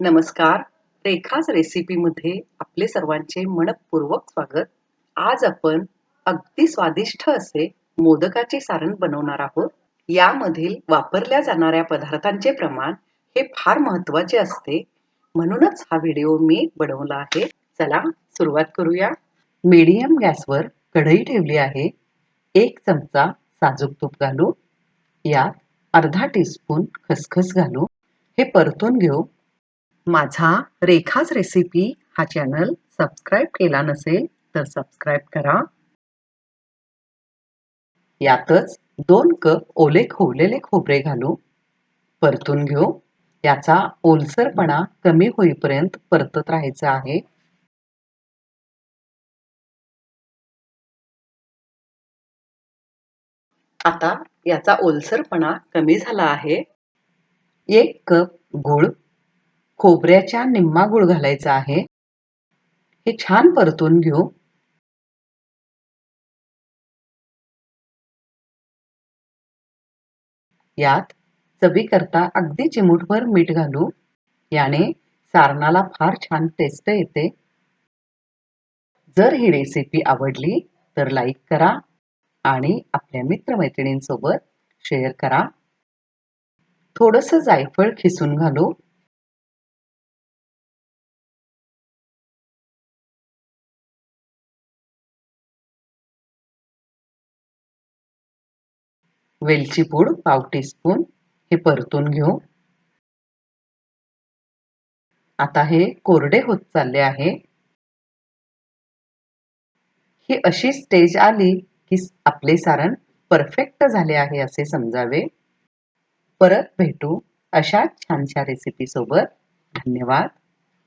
नमस्कार. रेखाच रेसिपीमध्ये आपले सर्वांचे मनपूर्वक स्वागत. आज आपण अगदी स्वादिष्ट असे मोदकाचे सारण बनवणार आहोत. यामधील वापरल्या जाणाऱ्या पदार्थांचे प्रमाण हे फार महत्त्वाचे असते. म्हणूनच हा व्हिडिओ मी बनवला आहे. चला सुरुवात करूया. मीडियम गॅसवर कढई ठेवली आहे. एक चमचा साजूक तूप घालू. यात अर्धा टीस्पून खसखस घालू. हे परतून घेऊ. माझा रेखाच रेसिपी हा चॅनल सबस्क्राईब केला नसेल तर सबस्क्राईब करा. यातच दोन कप ओले खोवलेले खोबरे घालू. परतून घेऊ. याचा ओलसरपणा कमी होईपर्यंत परतत राहायचं आहे. आता याचा ओलसरपणा कमी झाला आहे. एक कप गूळ खोबऱ्याच्या निम्मा गुळ घालायचा आहे. हे छान परतून घेऊ. यात चवीकरता अगदी चिमूटभर मीठ घालू. याने सारणाला फार छान टेस्ट येते. जर ही रेसिपी आवडली तर लाईक करा आणि आपल्या मित्रमैत्रिणींसोबत शेअर करा. थोडस जायफळ खिसून घालू. वेलची पूड पाव टीस्पून हे परतून घेऊ. आता हे कोरडे होत चालले आहे. ही अशी स्टेज आली की आपले सारण परफेक्ट झाले आहे असे समजावे. परत भेटू अशा छानशा रेसिपी सोबत. धन्यवाद.